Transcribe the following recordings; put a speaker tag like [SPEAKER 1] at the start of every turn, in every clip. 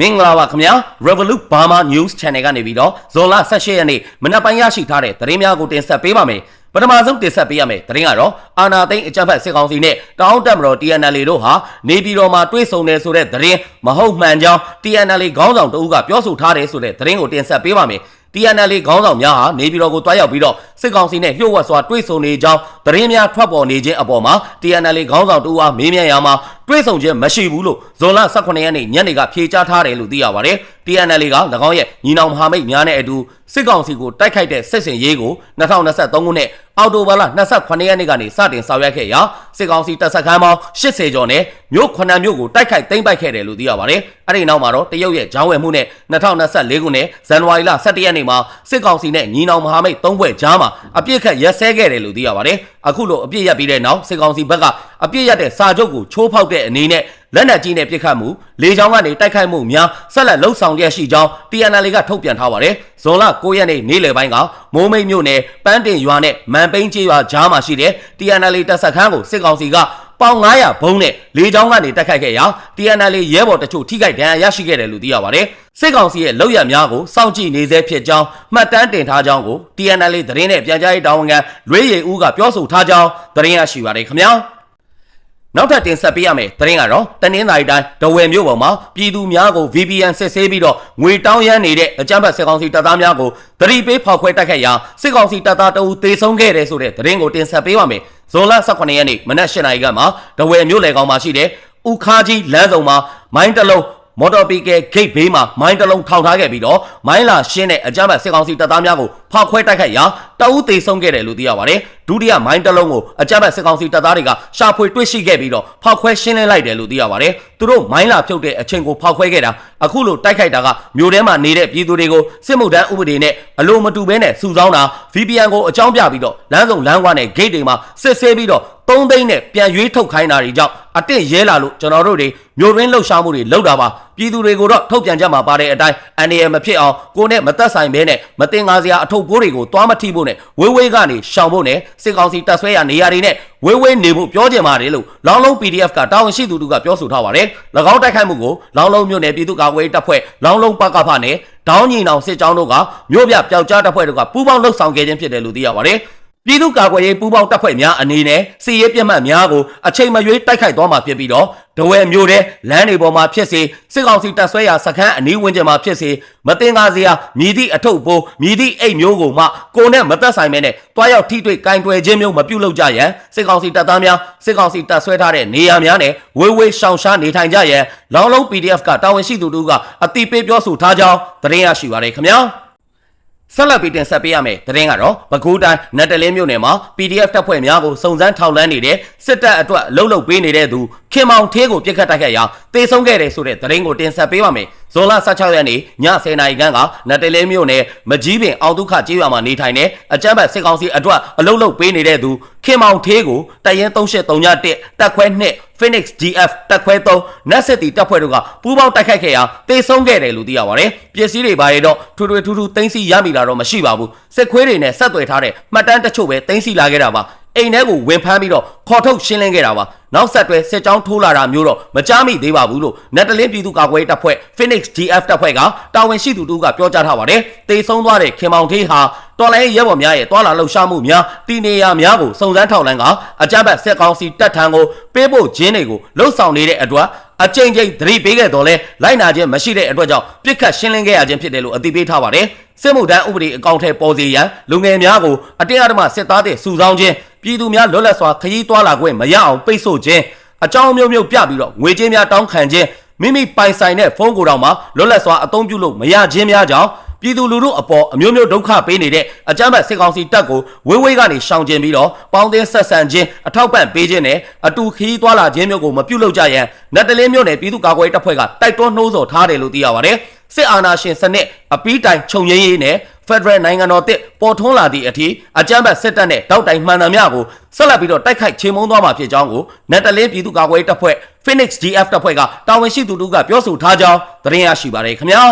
[SPEAKER 1] မင်္ဂလာပါခင်ဗျာ Revolut Burma News Channel ကနေပြီးတော့ဇွန်လ18ရက်နေ့မနက်ပိုင်းရရှိထားတဲ့သတင်းများကိုတင်ဆက်ပေးပါမယ်ပထမဆုံးတင်ဆက်ပေးရမယ်သတင်းကတော့အာနာသိန်းအကြမ်းဖက်စစ်ကောင်စီနဲ့တောင်းတက်မတော် TNL တို့ဟာနေပြည်တော်မှာတွေ့ဆုံတယ်ဆိုတဲ့သတင်းမဟုတ်မှန်ကြောင်း TNL ခေါင်းဆောင်တဦးကပြောဆိုထားတယ်ဆိုတဲ့သတင်းကိုတင်ဆက်ပေးပါမယ် TNL ခေါင်းဆောင်များဟာနေပြည်တော်ကိုတွားရောက်ပြီးတော့စစ်ကောင်စီနဲ့လျှို့ဝှက်စွာတွေ့ဆုံနေကြောင်းသတင်းများထွက်ပေါ်နေခြင်းအပေါ်မှာ TNL ခေါင်းဆောင်တူအားမေးမြန်းရမှာတွေ့ဆုံခြင်းမရှိဘူးလို့ဇွန်လ18ရက်နေ့ညနေကဖြေကြားထားတယ်လို့သိရပါတယ်။ TNL က၎င်းရဲ့ညီနောင်မဟာမိတ်များနဲ့အတူစစ်ကောင်စီကိုတိုက်ခိုက်တဲ့စစ်စင်ရေးကို2023ခုနှစ်အောက်တိုဘာလ28ရက်နေ့ကနေစတင်ဆောင်ရွက်ခဲ့ရာစစ်ကောင်စီတပ်စခန်းပေါင်း80ကျော်နဲ့မြို့9မြို့ကိုတိုက်ခိုက်သိမ်းပိုက်ခဲ့တယ်လို့သိရပါတယ်။အဲ့ဒီနောက်မှာတော့တရုတ်ရဲ့ဂျောင်းဝယ်မှုနဲ့2024ခုနှစ်ဇန်နဝါရီလ17ရက်နေ့မှာစစ်ကောင်စီနဲ့ညီနောင်မဟာမိတ်၃ဘွဲ့ကြားမှာအပြစ်ခတ်ရက်စဲခဲ့တယ်လို့သိရပါတယ်။အခုလိုအပြစ်ရက်ပြီးတဲ့နောက်စစ်ကောင်စီဘက်ကအပြစ်ရက်တဲ့စာချုပ်ကိုချိုးဖောက်တဲ့အနေနဲ့လက်နက်ကြီးနဲ့ပစ်ခတ်မှုလေကြောင်းကနေတိုက်ခိုက်မှုများဆက်လက်လှုပ်ဆောင်ရရှိကြောင်း TNL ကထုတ်ပြန်ထားပါတယ်။ဇွန်လ9ရက်နေ့နေ့လယ်ပိုင်းကမိုးမိတ်မြို့နယ်ပန်းတင်ရွာနဲ့မန်ပိန်းကျေးရွာကြားမှာရှိတဲ့ TNL တပ်စခန်းကိုစစ်ကောင်စီက ပေါင်900ဘုံနဲ့လေကြောင်းကနေတိုက်ခိုက်ခဲ့ရာ TNL ရဲဘော်တချို့ထိခိုက်ဒဏ်ရာရရှိခဲ့တယ်လို့သိရပါတယ်။စစ်ကောင်စီရဲ့လောက်ရများကိုစောင့်ကြည့်နေသေးဖြစ်ကြောင်းမှတ်တမ်းတင်ထားကြောင်းကို TNL သတင်းနဲ့ပြန်ကြားရေးတာဝန်ခံလွေးရည်ဦးကပြောဆိုထားကြောင်းသတင်းရရှိပါတယ်ခင်ဗျာ။နောက်ထပ်တင်ဆက်ပေးရမယ်သတင်းကတော့တနင်္သာရီတိုင်းဒဝယ်မြို့ပေါ်မှာပြည်သူများကို VPN စစ်ဆေးပြီးတော့ငွေတောင်းရမ်းနေတဲ့အကြမ်းဖက်စစ်ကောင်စီတပ်သားများကိုတတိပေးဖောက်ခွဲတိုက်ခိုက်ရာစစ်ကောင်စီတပ်သားတအူသေဆုံးခဲ့တယ်ဆိုတဲ့သတင်းကိုတင်ဆက်ပေးပါမယ် ဇွန်လ18ရက်နေ့မနက်၈နာရီကမှဒဝယ်မြို့လေကောင်မှာရှိတဲ့ဥခါကြီးလမ်းစုံမှာမိုင်းတလုံးမော်တော်ပီကယ်ဂိတ်ဘေးမှာမိုင်းတလုံးထောင်ထားခဲ့ပြီးတော့မိုင်းလာရှင်းတဲ့အကြမ်းဖက်စစ်ကောင်စီတပ်သားများကို ဖောက်ခွဲတိုက်ခိုက်ရာတအူးသေးဆုံးခဲ့တယ်လို့သိရပါတယ်ဒုတိယမိုင်းတလုံးကိုအကြမ်းဖက်စစ်ကောင်စီတပ်သားတွေကရှာဖွေတွေ့ရှိခဲ့ပြီးတော့ဖောက်ခွဲရှင်းလင်းလိုက်တယ်လို့သိရပါတယ်သူတို့မိုင်းလာဖြုတ်တဲ့အချိန်ကိုဖောက်ခွဲခဲ့တာအခုလိုတိုက်ခိုက်တာကမြို့ထဲမှာနေတဲ့ပြည်သူတွေကိုစစ်မှုထမ်းဥပဒေနဲ့အလိုမတူဘဲနဲ့စုဆောင်းတာ VPN ကိုအကြောင်းပြပြီးတော့လမ်းစုံလမ်းကွာနဲ့ gate တွေမှာစစ်ဆေးပြီးတော့3သိန်းနဲ့ပြန်ရွေးထုတ်ခိုင်းတာတွေကြောင့်အတင့်ရဲလာလို့ကျွန်တော်တို့တွေမျိုးရင်းလှုပ်ရှားမှုတွေလုပ်တာပါပြည်သူတွေကိုတော့ထုတ်ပြန်ကြမှာပါတဲ့အတိုင်းအန်ဒီရမဖြစ်အောင်ကိုနဲ့မသက်ဆိုင်ဘဲနဲ့မတင်ငါစရာအထုပ်ပိုးတွေကိုတွားမထိဖို့နဲ့ဝေးဝေးကနေရှောင်ဖို့နဲ့စစ်ကောင်စီတပ်ဆွဲရနေရာတွေနဲ့ဝေးဝေးနေဖို့ပြောကြပါတယ်လို့လောင်းလုံး PDF ကတာဝန်ရှိသူတို့ကပြောဆိုထားပါတယ်၎င်းတိုက်ခိုက်မှုကိုလောင်းလုံးမြို့နယ်ပြည်သူ့ကာကွယ်ရေးတပ်ဖွဲ့လောင်းလုံးပကဖနဲ့ဒေါင်းညီနောင်စစ်ကြောင်းတို့ကမြို့ပြပျောက်ကြားတပ်ဖွဲ့တို့ကပူးပေါင်းလှုပ်ဆောင်ခဲ့ခြင်းဖြစ်တယ်လို့သိရပါတယ် ပြည်သူ့ကာကွယ်ရေးပူးပေါင်းတပ်ဖွဲ့များအနေနဲ့စီရေးပြတ်မှတ်များကိုအချိန်မရွေးတိုက်ခိုက်သွားမှာဖြစ်ပြီးတော့ဒဝဲမျိုးတဲ့လမ်းတွေပေါ်မှာဖြစ်စေစစ်ကောင်စီတပ်ဆွဲရာစခန်းအနီးဝန်းကျင်မှာဖြစ်စေမတင်ကားစရာမြည်သည့်အထုပ်ပိုးမြည်သည့်အိတ်မျိုးကိုမှကိုနဲ့မသက်ဆိုင်မဲနဲ့တွားရောက်ထိတွေ့ကင်တွယ်ခြင်းမျိုးမပြုလုပ်ကြရန်စစ်ကောင်စီတပ်သားများစစ်ကောင်စီတပ်ဆွဲထားတဲ့နေရာများနဲ့ဝေးဝေးရှောင်ရှားနေထိုင်ကြရန်လောင်းလုံး PDF ကတာဝန်ရှိသူတို့ကအတိပေးပြောဆိုထားကြောင်းသတင်းရရှိပါရခင်ဗျာ ဆက်လက်ပြီးတင်ဆက်ပေးရမယ်သတင်းကတော့ပဲခူးတိုင်းနတ်တလင်းမြို့နယ်မှာ PDF တပ်ဖွဲ့များကိုစုံစမ်းထောက်လှမ်းနေတဲ့စစ်တပ်အတွက်လှုပ်လှုပ်ပေးနေတဲ့သူခင်မောင်သေးကိုပြစ်ခတ်တိုက်ခိုက်ရာတေဆုံးခဲ့တယ်ဆိုတဲ့သတင်းကိုတင်ဆက်ပေးပါမယ် ဇွန်လ16ရက်နေ့ည10:00နာရီခန့်ကနတ်တလင်းမြို့နယ်မကြီးပင်အောင်ဒုက္ခကျေးရွာမှာနေထိုင်တဲ့အကြမ်းဖက်စစ်ကောင်စီအတွက်အလှုပ်လှုပ်ပေးနေတဲ့သူခင်မောင်သေးကိုတရင်3831တက်ခွဲ2 Phoenix GF တက်ခွဲ3နက်စစ်တီတပ်ဖွဲ့တို့ကပူးပေါင်းတိုက်ခိုက်ခဲ့ရာတေဆုံးခဲ့တယ်လို့သိရပါတယ်။ပစ္စည်းတွေဘာတွေတော့ထွေထွေထူးထူးတင်းစီရမိတာတော့မရှိပါဘူး။စစ်ခွေးတွေနဲ့ဆက်သွယ်ထားတဲ့မှတ်တမ်းတချို့ပဲတင်းစီလာခဲ့တာပါ။ အိမ်ထဲကိုဝင်ဖမ်းပြီးတော့ခေါ်ထုတ်ရှင်းလင်းခဲ့တာပါနောက်ဆက်တွဲစစ်ကြောင်းထိုးလာတာမျိုးတော့မကြားမိသေးပါဘူးလို့နက်တလင်းပြည်သူ့ကာကွယ်တပ်ဖွဲ့ Phoenix GF တပ်ဖွဲ့ကတာဝန်ရှိသူတို့ကပြောကြားထားပါတယ်တေဆုံးသွားတဲ့ခင်မောင်ထေးဟာတော်လိုင်းရဲဘော်များရဲ့တွာလာလှုပ်ရှားမှုများတီနေရများကိုစုံစမ်းထောက်လှမ်းကအကြမ်းဖက်စစ်ကောင်စီတပ်ထံကိုပေးဖို့ခြင်းတွေကိုလှုပ်ဆောင်နေတဲ့အတွက်အကြိမ်ကြိမ်သတိပေးခဲ့တော်လဲလိုက်နာခြင်းမရှိတဲ့အတွက်ကြောင့်ပြစ်ခတ်ရှင်းလင်းခဲ့ရခြင်းဖြစ်တယ်လို့အသိပေးထားပါတယ်စစ်မှုထမ်းဥပဒေအကောင့်ထဲပေါ်စေရန်လူငယ်များကိုအတင်းအဓမ္မစစ်သားတဲ့စုဆောင်းခြင်း ပြည်သူများလွတ်လပ်စွာခရီးသွားလာခွင့်မရအောင်ပိတ်ဆို့ခြင်းအကြောင်းမျိုးမျိုးပြပြီးတော့ငွေကြေးများတောင်းခံခြင်းမိမိပိုင်ဆိုင်တဲ့ဖုန်းကိုယ်တော်မှာလွတ်လပ်စွာအသုံးပြုလို့မရခြင်းများကြောင့်ပြည်သူလူထုအပေါ်အမျိုးမျိုးဒုက္ခပေးနေတဲ့အကြမ်းဖက်စစ်ကောင်စီတပ်ကိုဝေးဝေးကနေရှောင်ကျဉ်ပြီးတော့ပေါင်းသင်းဆက်ဆံခြင်းအထောက်ပံ့ပေးခြင်းနဲ့အတူခီးသွားလာခြင်းမျိုးကိုမပြုလုပ်ကြရန်နတ်တလင်းမျိုးနယ်ပြည်သူ့ကာကွယ်တပ်ဖွဲ့ကတိုက်တွန်းနှိုးဆော်ထားတယ်လို့သိရပါတယ်စစ်အာဏာရှင်စနစ်အပီးတိုင်ခြုံငင်းရေးနဲ့ ဖက်ဒရယ်နိုင်ငံတော်တစ်ပေါ်ထွန်းလာသည့်အထိအကြမ်းဖက်စစ်တပ်နဲ့တောက်တိုင်မှန်သမျှကိုဆက်လက်ပြီးတော့တိုက်ခိုက်ချေမှုန်းသွားမှာဖြစ်ကြောင်းကိုနက်တလင်းပြည်သူ့ကာကွယ်ရေးတပ်ဖွဲ့ Phoenix GF တပ်ဖွဲ့ကတာဝန်ရှိသူတို့ကပြောဆိုထားကြောင်းသတင်းရရှိပါတယ်ခင်ဗျာ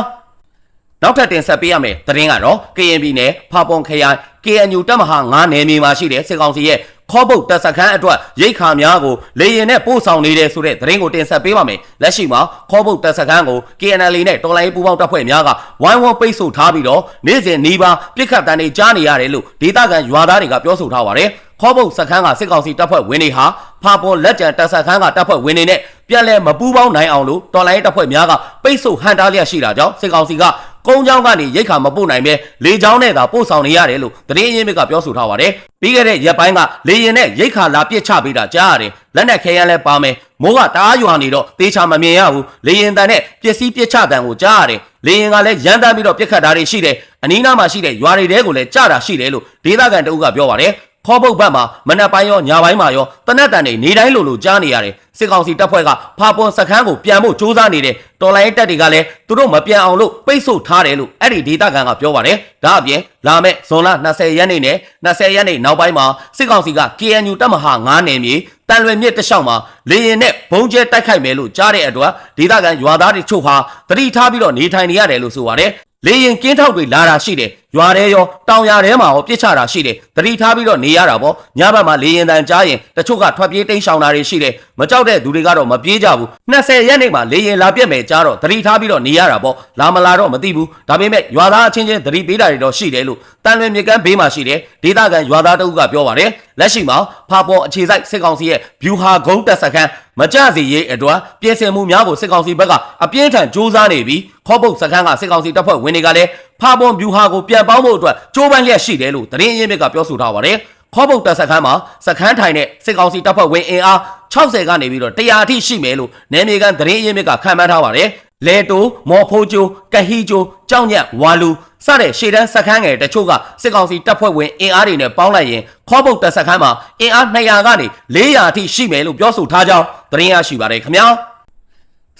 [SPEAKER 1] နောက်ထပ်တင်ဆက်ပေးရမယ်သတင်းကတော့ KNB နဲ့ဖာပွန်ခရိုင်က KNU တပ်မဟာ9နယ်မြေမှာရှိတဲ့စစ်ကောင်စီရဲ့ခေါ်ပုတ်တပ်စခန်းအတွက်ရိတ်ခါများကိုလေရင်နဲ့ပို့ဆောင်နေတဲ့ဆိုတဲ့သတင်းကိုတင်ဆက်ပေးပါမယ်။လက်ရှိမှာခေါ်ပုတ်တပ်စခန်းကို KNL နဲ့တော်လိုင်းပူပေါင်းတပ်ဖွဲ့များကဝိုင်းဝန်းပိတ်ဆို့ထားပြီးတော့နေ့စဉ်နီးပါးပြစ်ခတ်တမ်းတွေကြားနေရတယ်လို့ဒေသခံရွာသားတွေကပြောဆိုထားပါတယ်။ခေါ်ပုတ်စခန်းကစစ်ကောင်စီတပ်ဖွဲ့ဝင်တွေဟာဖာပွန်လက်ကျန်တပ်စခန်းကတပ်ဖွဲ့ဝင်တွေနဲ့ပြန်လည်မပူးပေါင်းနိုင်အောင်လို့တော်လိုင်းတပ်ဖွဲ့များကပိတ်ဆို့ဟန်တားလျက်ရှိတာကြောင့်စစ်ကောင်စီက ကုန်းချောင်းကနေရိတ်ခါမပို့နိုင်ပဲလေချောင်းနဲ့သာပို့ဆောင်နေရတယ်လို့သတင်းအရင်းမြစ်ကပြောဆိုထားပါတယ်။ပြီးခဲ့တဲ့ရက်ပိုင်းကလေရင်နဲ့ရိတ်ခါလာပစ်ချပေးတာကြားရတယ်။လက်နက်ခဲယမ်းလည်းပါမယ်။မိုးကတအားရွာနေတော့တေချာမမြင်ရဘူး။လေရင်တန်နဲ့ပစ္စည်းပစ်ချတန်ကိုကြားရတယ်။လေရင်ကလည်းရန်တမ်းပြီးတော့ပြစ်ခတ်တာတွေရှိတယ်။အနီးနားမှာရှိတဲ့ရွာတွေတဲကိုလည်းကြားတာရှိတယ်လို့ဒေသခံတအုပ်ကပြောပါတယ်။ ခေါ်ပုတ်ဘက်မှာမနက်ပိုင်းရောညပိုင်းမှာရောတနက်တန်တွေနေတိုင်းလိုလိုကြားနေရတယ်စစ်ကောင်စီတပ်ဖွဲ့ကဖာပွန်စခန်းကိုပြန်ဖို့စ조사နေတယ်တော်လိုင်းတပ်တွေကလည်းသူတို့မပြန်အောင်လို့ပိတ်ဆို့ထားတယ်လို့အဲ့ဒီဒေသခံကပြောပါတယ်ဒါအပြင်လာမဲ့ဇွန်လ20ရက်နေ့နဲ့20ရက်နေ့နောက်ပိုင်းမှာစစ်ကောင်စီက KNU တပ်မဟာ9နယ်မြေတန်လွင်မြစ်တလျှောက်မှာလေရင်နဲ့ဘုံကျဲတိုက်ခိုက်မယ်လို့ကြားတဲ့အတွက်ဒေသခံရွာသားတွေချုပ်ဟာတတိထားပြီးတော့နေထိုင်နေရတယ်လို့ဆိုပါတယ်လေရင်ကင်းထောက်တွေလာတာရှိတယ်ရွာထဲရောတောင်ယာထဲမှာရောပြစ်ချတာရှိတယ်တတိထားပြီးတော့နေရတာပေါ့ညဘက်မှာလေရင်တန်ကြားရင်တချို့ကထွက်ပြေးတိမ်းရှောင်တာတွေရှိတယ်မကြောက်တဲ့သူတွေကတော့မပြေးကြဘူး20ရက်နေ့မှာလေရင်လာပြက်မယ်ကြားတော့တတိထားပြီးတော့နေရတာပေါ့လာမလာတော့မသိဘူးဒါပေမဲ့ရွာသားအချင်းချင်းတတိပေးတာတွေတော့ရှိတယ်လို့တန်လွင်မြေကမ်းဘေးမှာရှိတယ်ဒေသခံရွာသားတအုပ်ကပြောပါတယ်လက်ရှိမှာဖာပေါ်အခြေစိုက်စစ်ကောင်စီရဲ့ဗျူဟာဂုံးတပ်စခန်းမကြစီရေးအတွက်ပြင်ဆင်မှုများကိုစစ်ကောင်စီဘက်ကအပြင်းထန်စ조사နေပြီးခေါပုတ်စခန်းကစစ်ကောင်စီတပ်ဖွဲ့ဝင်တွေကလည်း ဖာပွန်ဗျူဟာကိုပြန်ပေါင်းဖို့အတွက်ကြိုးပမ်းလျက်ရှိတယ်လို့သတင်းအရင်းမြစ်ကပြောဆိုထားပါတယ်ခေါပုတ်တပ်စခန်းမှာစခန်းထိုင်တဲ့စစ်ကောင်စီတပ်ဖွဲ့ဝင်အင်အား60ကနေပြီးတော့100အထိရှိမယ်လို့နယ်မြေကန်သတင်းအရင်းမြစ်ကခန့်မှန်းထားပါတယ်လေတိုမော်ဖိုးကျိုကဟီကျိုကြောက်ညက်ဝါလူစတဲ့ရှေ့တန်းစခန်းငယ်တချို့ကစစ်ကောင်စီတပ်ဖွဲ့ဝင်အင်အားတွေနဲ့ပေါင်းလိုက်ရင်ခေါပုတ်တပ်စခန်းမှာအင်အား200ကနေ400အထိရှိမယ်လို့ပြောဆိုထားကြောင်းသတင်းရရှိပါတယ်ခင်ဗျာ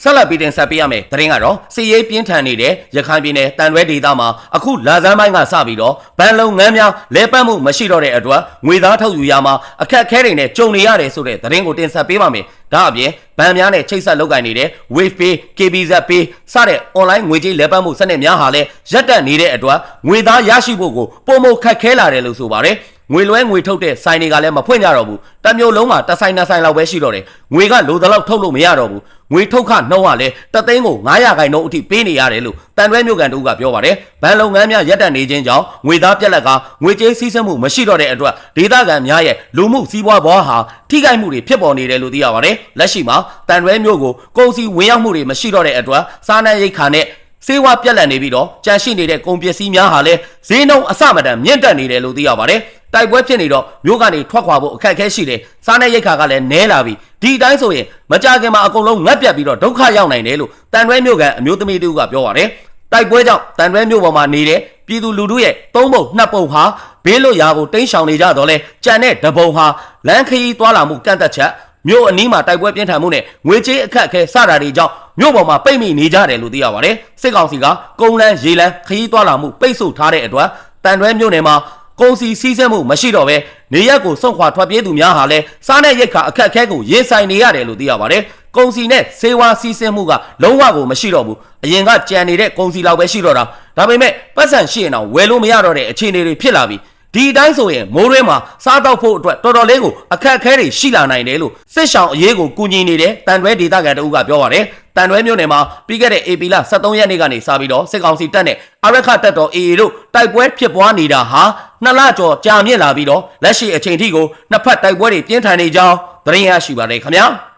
[SPEAKER 1] ဆက်လက်ပြီးတင်ဆက်ပေးရမယ်သတင်းကတော့စီရေးပြင်းထန်နေတဲ့ရခိုင်ပြည်နယ်တန်ရွဲဒေသမှာအခုလာဇန်းပိုင်းကစပြီးတော့ဗန်လုံငန်းများလဲပတ်မှုမရှိတော့တဲ့အတွက်ငွေသားထုတ်ယူရမှာအခက်အခဲတွေနဲ့ကြုံနေရတယ်ဆိုတဲ့သတင်းကိုတင်ဆက်ပေးပါမယ်ဒါအပြင်ဗန်များနဲ့ချိတ်ဆက်လုပ်ကိုင်နေတဲ့ Wave Pay, KBZ Pay စတဲ့ online ငွေကြေးလဲပတ်မှုစနစ်များဟာလည်းရပ်တန့်နေတဲ့အတွက်ငွေသားရရှိဖို့ကိုပုံမခက်ခဲလာတယ်လို့ဆိုပါတယ် ငွေလွှဲငွေထုတ်တဲ့ဆိုင်တွေကလည်းမဖွင့်ကြတော့ဘူးတမျိုးလုံးမှာတစ်ဆိုင်နှစ်ဆိုင်လောက်ပဲရှိတော့တယ်ငွေကလိုသလောက်ထုတ်လို့မရတော့ဘူးငွေထုတ်ခနှုံးကလည်းတသိန်းကို900ခိုင်နှုန်းအထိပေးနေရတယ်လို့တန်ရွဲမြို့ကန်တို့ကပြောပါတယ်ဘဏ်လုပ်ငန်းများရပ်တန့်နေခြင်းကြောင့်ငွေသားပြက်လက်ကငွေကြေးစည်းစိမ်မှုမရှိတော့တဲ့အတွက်ဒေသခံများရဲ့လူမှုစီးပွားဘဝဟာထိခိုက်မှုတွေဖြစ်ပေါ်နေတယ်လို့သိရပါတယ်လက်ရှိမှာတန်ရွဲမြို့ကိုကုန်စည်ဝင်ရောက်မှုတွေမရှိတော့တဲ့အတွက်စားနပ်ရိက္ခာနဲ့စေဝါပြက်လက်နေပြီးတော့ကြန့်ရှိနေတဲ့ကုန်ပစ္စည်းများဟာလည်းဈေးနှုန်းအဆမတန်မြင့်တက်နေတယ်လို့သိရပါတယ်။ တိုက်ပွဲဖြစ်နေတော့မြို့ကနေထွက်ခွာဖို့အခက်အခဲရှိတယ်။စားနပ်ရိက္ခာကလည်းနည်းလာပြီ။ဒီအတိုင်းဆိုရင်မကြခင်မှာအကုန်လုံးငတ်ပြတ်ပြီးတော့ဒုက္ခရောက်နိုင်တယ်လို့တန်တွဲမြို့ကန်အမျိုးသမီးတူကပြောပါတယ်။တိုက်ပွဲကြောင့်တန်တွဲမြို့ပေါ်မှာနေတဲ့ပြည်သူလူထုရဲ့သုံးပုံနှစ်ပုံဟာဘေးလွတ်ရာကိုတိမ်းရှောင်နေကြတော့လဲကြံတဲ့တပုံဟာလမ်းခရီးသွားလာမှုကန့်သက်ချက်မြို့အနီးမှာတိုက်ပွဲပြင်းထန်မှုနဲ့ငွေကြေးအခက်အခဲစတာတွေကြောင့်မြို့ပေါ်မှာပိတ်မိနေကြတယ်လို့သိရပါတယ်စစ်ကောင်စီကကုန်းလန်းရေလန်းခရီးသွားလာမှုပိတ်ဆို့ထားတဲ့အတွက်တန်တွဲမြို့နယ်မှာ ကုန်စည်စည်းစိမ်မှုမရှိတော့ဘဲနေရက်ကိုစွန့်ခွာထွက်ပြေးသူများဟာလည်းစားနဲ့ရိတ်ခါအခက်အခဲကိုရင်ဆိုင်နေရတယ်လို့သိရပါတယ်။ကုန်စည်နဲ့စေဝါစည်းစိမ်မှုကလုံးဝကိုမရှိတော့ဘူး။အရင်ကကြံနေတဲ့ကုန်စည်လောက်ပဲရှိတော့တာ။ဒါပေမဲ့ပတ်စံရှိရင်တော့ဝယ်လို့မရတော့တဲ့အခြေအနေတွေဖြစ်လာပြီ။ ဒီအတိုင်းဆိုရင်မိုးရဲမှာစားတော့ဖို့အတွက်တော်တော်လေးကိုအခက်အခဲတွေရှိလာနိုင်တယ်လို့စစ်ဆောင်အရေးကိုကူညီနေတဲ့တန်တွဲဒေသခံတအုပ်ကပြောပါတယ်။တန်တွဲမြို့နယ်မှာပြီးခဲ့တဲ့ AP လ23ရက်နေ့ကနေစပြီးတော့စစ်ကောင်စီတပ်နဲ့အရက်ခတပ်တော် AA တို့တိုက်ပွဲဖြစ်ပွားနေတာဟာနှစ်လကျော်ကြာမြင့်လာပြီးတော့လက်ရှိအချိန်ထိကိုနှစ်ဖက်တိုက်ပွဲတွေပြင်းထန်နေကြောင်းသတင်းရရှိပါတယ်ခင်ဗျာ။